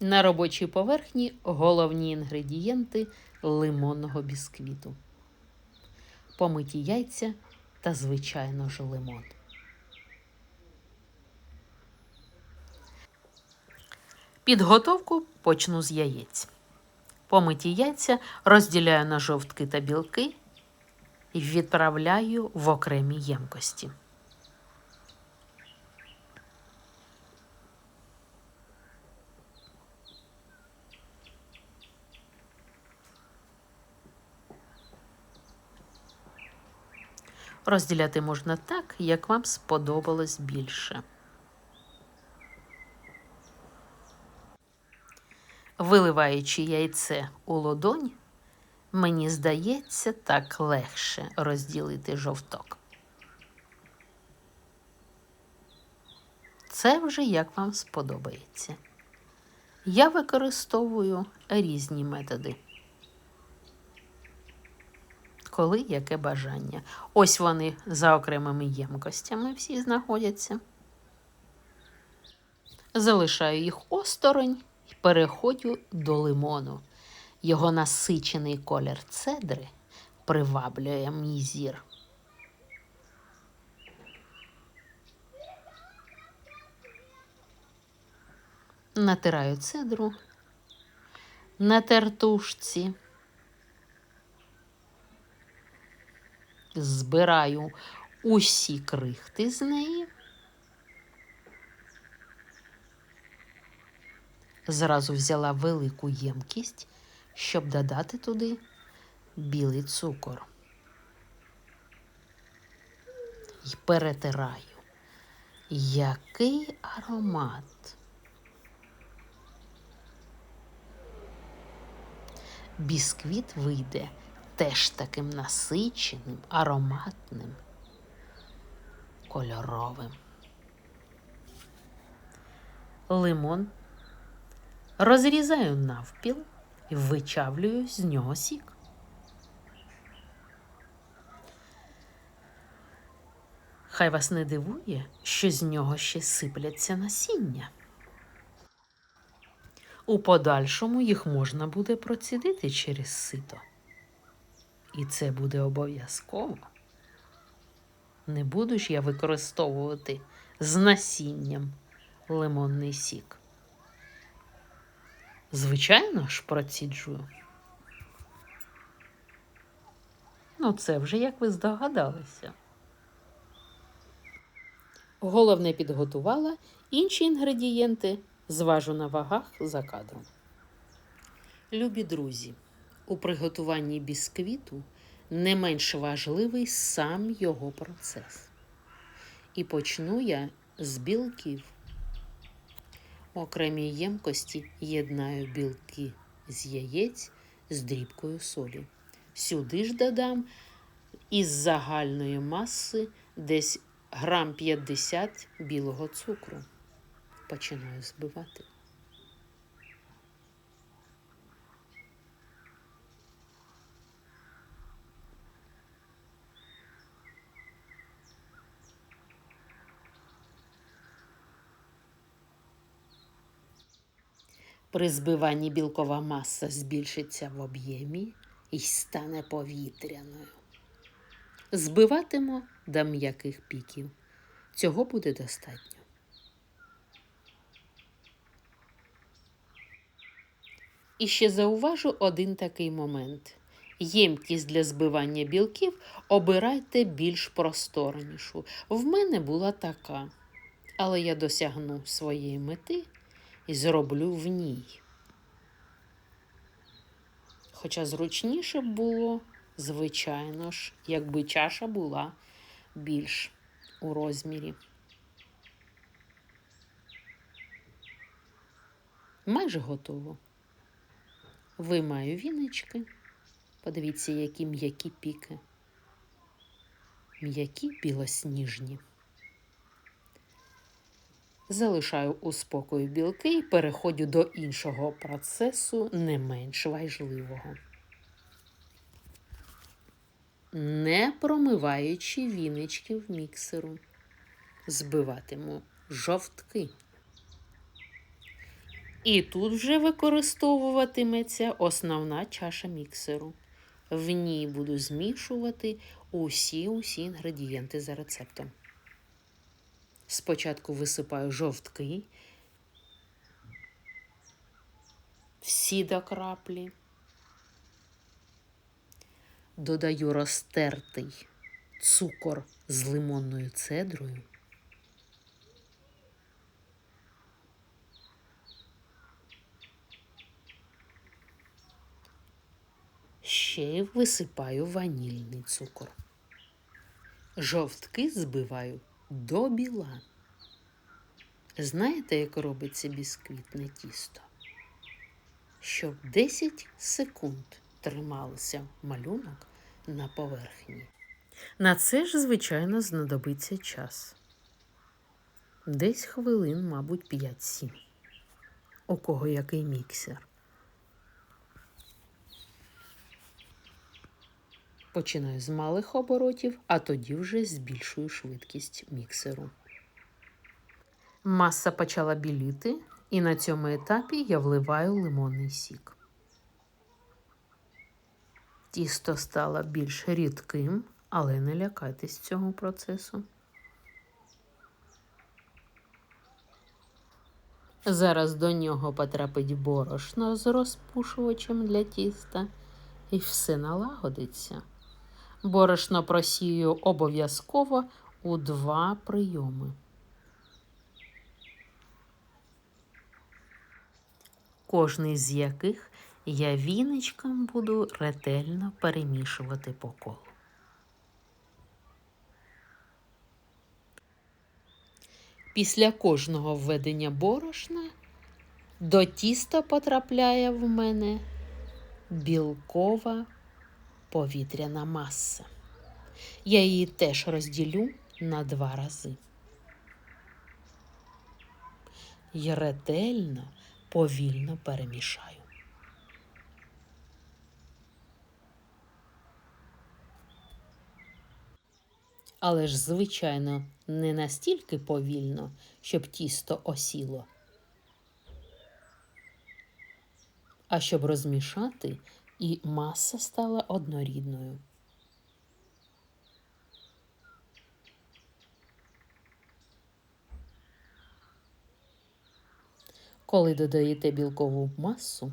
На робочій поверхні головні інгредієнти лимонного бісквіту. Помиті яйця та, звичайно ж, лимон. Підготовку почну з яєць. Помиті яйця розділяю на жовтки та білки і відправляю в окремі ємкості. Розділяти можна так, як вам сподобалось більше. Виливаючи яйце у лодонь, мені здається, так легше розділити жовток. Це вже як вам сподобається. Я використовую різні методи. Коли яке бажання. Ось вони за окремими ємкостями всі знаходяться. Залишаю їх осторонь і переходжу до лимону. Його насичений колір цедри приваблює мій зір. Натираю цедру на тертушці. Збираю усі крихти з неї. Зразу взяла велику ємкість, щоб додати туди білий цукор. І перетираю. Який аромат. Бісквіт вийде теж таким насиченим, ароматним, кольоровим. Лимон розрізаю навпіл і вичавлюю з нього сік. Хай вас не дивує, що з нього ще сипляться насіння. У подальшому їх можна буде процідити через сито. І це буде обов'язково. Не буду ж я використовувати з насінням лимонний сік. Звичайно ж, проціджую. Ну, це вже як ви здогадалися. Головне підготувала інші інгредієнти зважу на вагах за кадром. Любі друзі, у приготуванні бісквіту не менш важливий сам його процес. І почну я з білків. У окремій ємкості єднаю білки з яєць з дрібкою солі. Сюди ж додам із загальної маси десь грам 50 білого цукру. Починаю збивати. При збиванні білкова маса збільшиться в об'ємі і стане повітряною. Збиватиму до м'яких піків. Цього буде достатньо. І ще зауважу один такий момент. Ємкість для збивання білків обирайте більш просторнішу. В мене була така, але я досягну своєї мети і зроблю в ній. Хоча зручніше було, звичайно ж, якби чаша була більш у розмірі. Майже готово. Виймаю віночки. Подивіться, які м'які піки. М'які білосніжні. Залишаю у спокою білки і переходжу до іншого процесу, не менш важливого. Не промиваючи вінички в міксеру, збиватиму жовтки. І тут вже використовуватиметься основна чаша міксеру. В ній буду змішувати усі усі інгредієнти за рецептом. Спочатку висипаю жовтки, всі до краплі. Додаю розтертий цукор з лимонною цедрою. Ще висипаю ванільний цукор. Жовтки збиваю до біла. Знаєте, як робиться бісквітне тісто? Щоб 10 секунд тримався малюнок на поверхні. На це ж, звичайно, знадобиться час. Десь хвилин, мабуть, 5-7. У кого який міксер. Починаю з малих оборотів, а тоді вже збільшую швидкість міксеру. Маса почала біліти, і на цьому етапі я вливаю лимонний сік. Тісто стало більш рідким, але не лякайтесь цього процесу. Зараз до нього потрапить борошно з розпушувачем для тіста, і все налагодиться. Борошно просію обов'язково у два прийоми. Кожний з яких я віничком буду ретельно перемішувати по колу. Після кожного введення борошна до тіста потрапляє в мене білкова повітряна маса. Я її теж розділю на два рази. І ретельно, повільно перемішаю. Але ж, звичайно, не настільки повільно, щоб тісто осіло. А щоб розмішати і маса стала однорідною. Коли додаєте білкову масу,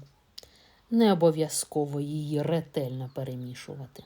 не обов'язково її ретельно перемішувати.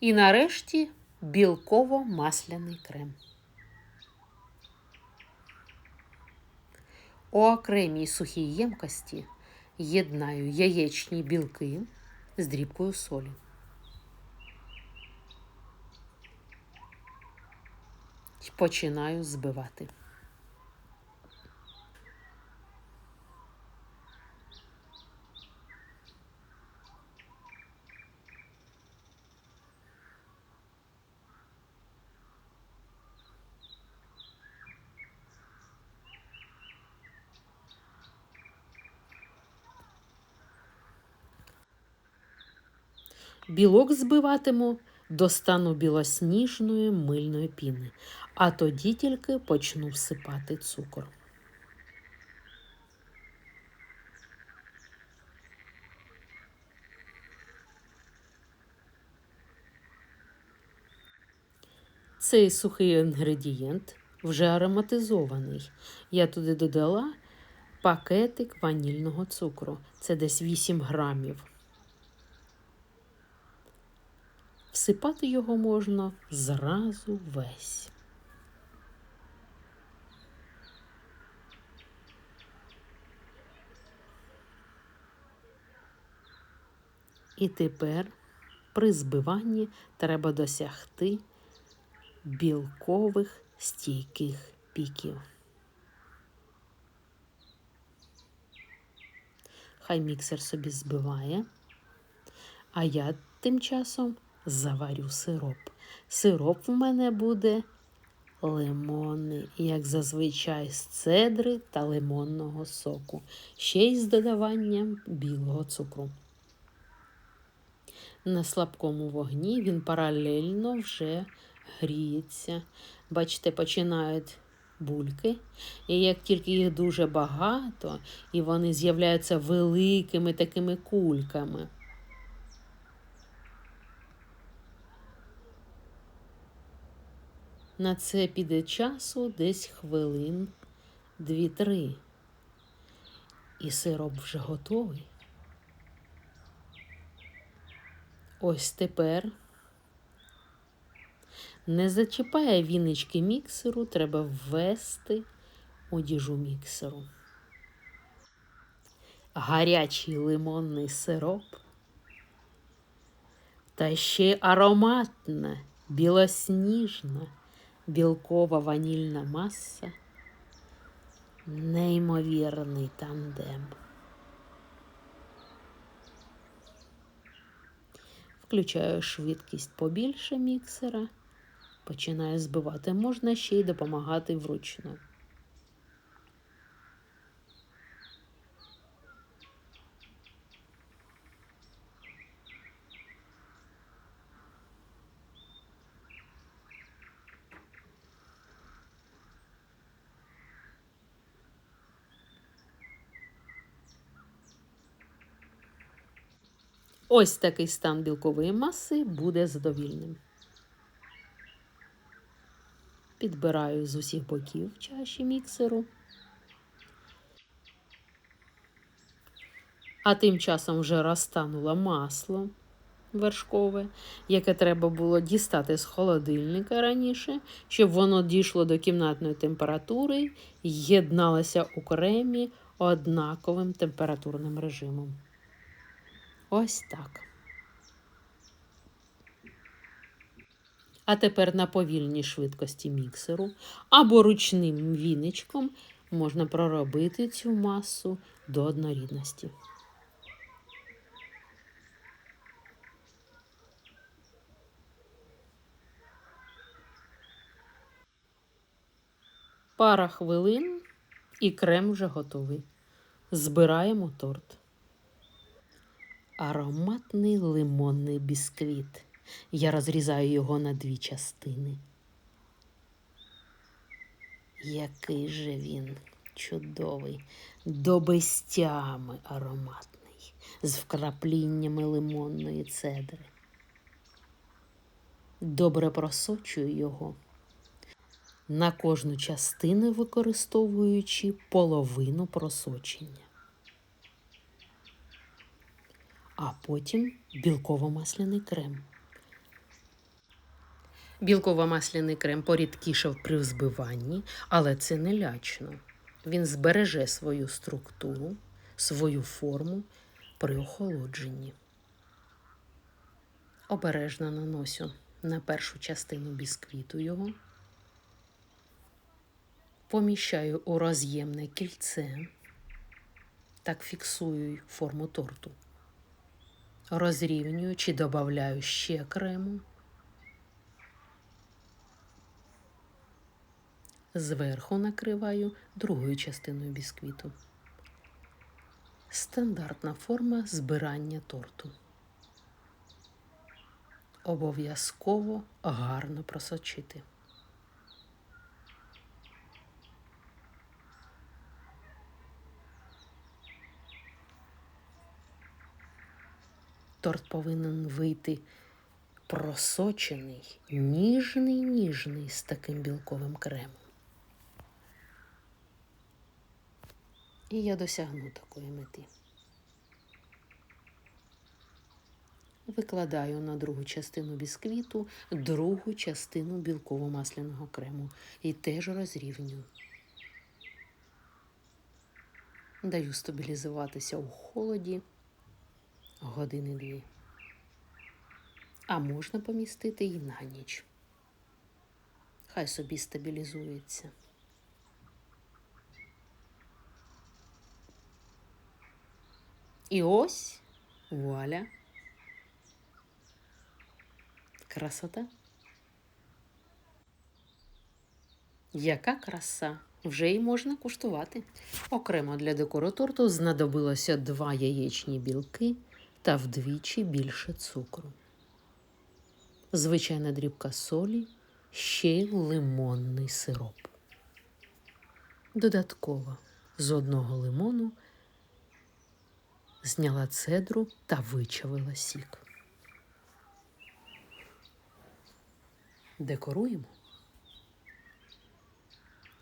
І нарешті білково-масляний крем. У окремій сухій ємкості єднаю яєчні білки з дрібкою солі. Починаю збивати. Білок збиватиму до стану білосніжної мильної піни, а тоді тільки почну всипати цукор. Цей сухий інгредієнт вже ароматизований. Я туди додала пакетик ванільного цукру. Це десь 8 грамів. Всипати його можна зразу весь. І тепер при збиванні треба досягти білкових стійких піків. Хай міксер собі збиває, а я тим часом заварю сироп. Сироп в мене буде лимонний, як зазвичай з цедри та лимонного соку, ще й з додаванням білого цукру. На слабкому вогні він паралельно вже гріється. Бачите, починають бульки. І як тільки їх дуже багато, і вони з'являються великими такими кульками. На це піде часу десь хвилин дві-три. І сироп вже готовий. Ось тепер не зачіпає вінички міксеру, треба ввести у діжу міксеру. Гарячий лимонний сироп. Та ще ароматна, білосніжна, білкова ванільна маса. Неймовірний тандем. Включаю швидкість побільше міксера. Починаю збивати. Можна ще й допомагати вручну. Ось такий стан білкової маси буде задовільним. Підбираю з усіх боків чаші міксеру. А тим часом вже розтануло масло вершкове, яке треба було дістати з холодильника раніше, щоб воно дійшло до кімнатної температури і єдналося у кремі однаковим температурним режимом. Ось так. А тепер на повільній швидкості міксеру або ручним віничком можна проробити цю масу до однорідності. Пара хвилин і крем вже готовий. Збираємо торт. Ароматний лимонний бісквіт. Я розрізаю його на дві частини. Який же він чудовий, до безтями ароматний, з вкрапліннями лимонної цедри. Добре просочую його, на кожну частину використовуючи половину просочення. А потім білково-масляний крем Білково-масляний крем порідкішав при взбиванні, але це не лячно. Він збереже свою структуру, свою форму при охолодженні. Обережно наносю на першу частину бісквіту його, поміщаю у роз'ємне кільце, так фіксую форму торту. Розрівнюю чи додаю ще крему. Зверху накриваю другою частиною бісквіту. Стандартна форма збирання торту. Обов'язково гарно просочити. Торт повинен вийти просочений, ніжний, ніжний з таким білковим кремом. І я досягну такої мети. Викладаю на другу частину бісквіту другу частину білково-масляного крему і теж розрівнюю. Даю стабілізуватися у холоді години дві. А можна помістити і на ніч. Хай собі стабілізується. І ось вуаля. Красота. Яка краса! Вже й можна куштувати. Окремо для декору торту знадобилося два яєчні білки та вдвічі більше цукру. Звичайна дрібка солі, ще й лимонний сироп. Додатково з одного лимону зняла цедру та вичавила сік. Декоруємо.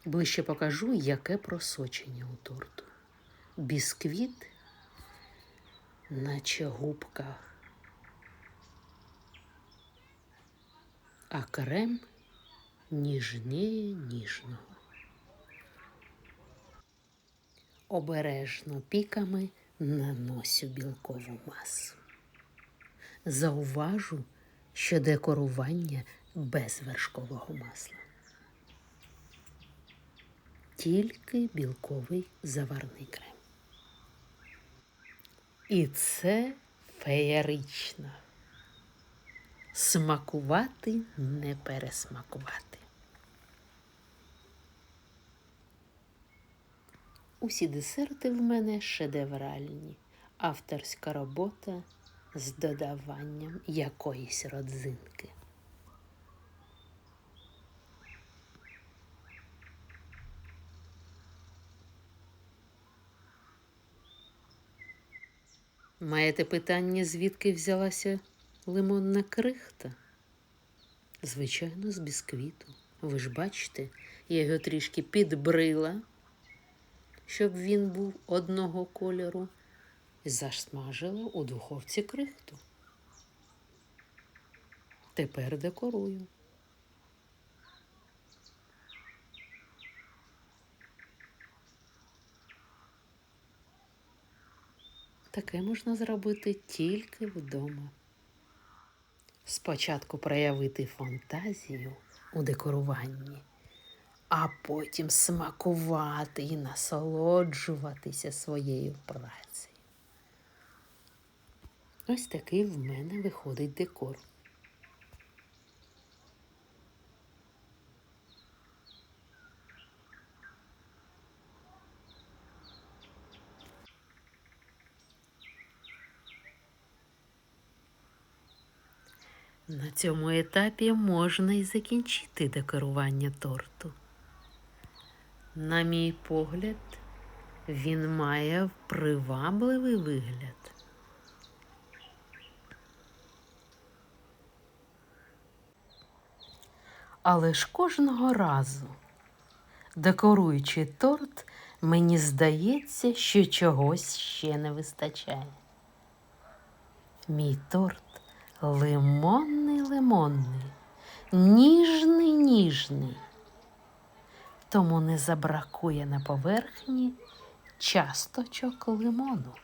Ближче покажу, яке просочення у торту. Бісквіт, наче губка, а крем ніжніє ніжного. Обережно піками наносю білкову масу. Зауважу, що декорування без вершкового масла. Тільки білковий заварний крем. І це феєрично. Смакувати не пересмакувати. Усі десерти в мене шедевральні, авторська робота з додаванням якоїсь родзинки. Маєте питання, звідки взялася лимонна крихта? Звичайно, з бісквіту. Ви ж бачите, я його трішки підбрила, щоб він був одного кольору, і засмажила у духовці крихту. Тепер декорую. Таке можна зробити тільки вдома. Спочатку проявити фантазію у декоруванні, а потім смакувати і насолоджуватися своєю працею. Ось такий в мене виходить декор. На цьому етапі можна і закінчити декорування торту. На мій погляд, він має привабливий вигляд. Але ж кожного разу, декоруючи торт, мені здається, що чогось ще не вистачає. Мій торт лимонний лимонний, ніжний, ніжний. Тому не забракує на поверхні часточок лимону.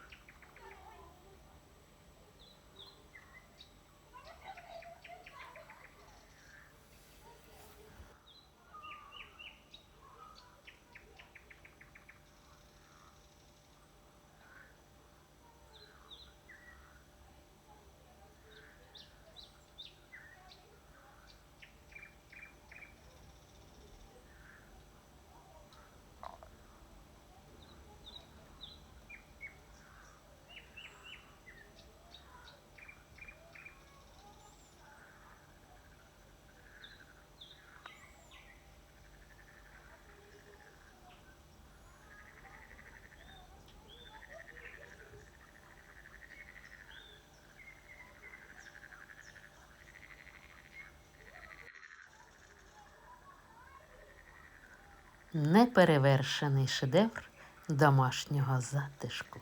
Неперевершений шедевр домашнього затишку.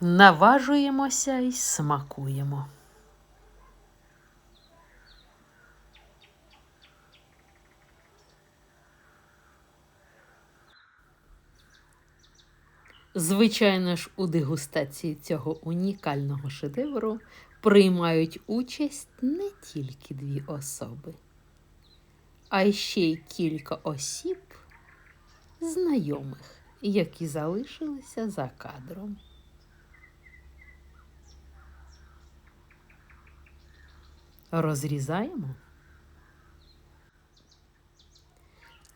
Наважуємося і смакуємо. Звичайно ж, у дегустації цього унікального шедевру приймають участь не тільки дві особи, а ще й кілька осіб, знайомих, які залишилися за кадром. Розрізаємо.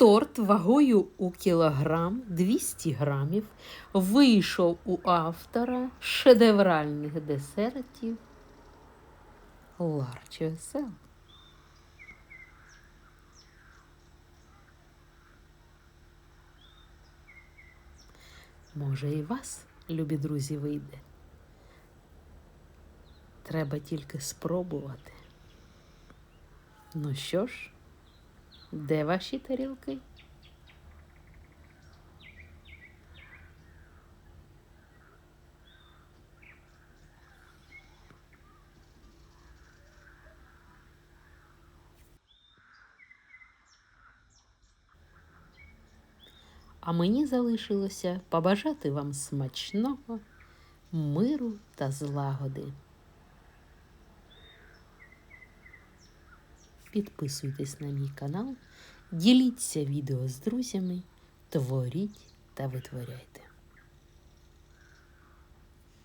Торт вагою у кілограм 200 грамів вийшов у автора шедевральних десертів Ларчо Сел. Може, і вас, любі друзі, вийде. Треба тільки спробувати. Ну що ж, де ваші тарілки? А мені залишилося побажати вам смачного, миру та злагоди. Підписуйтесь на мій канал, діліться відео з друзями, творіть та витворяйте.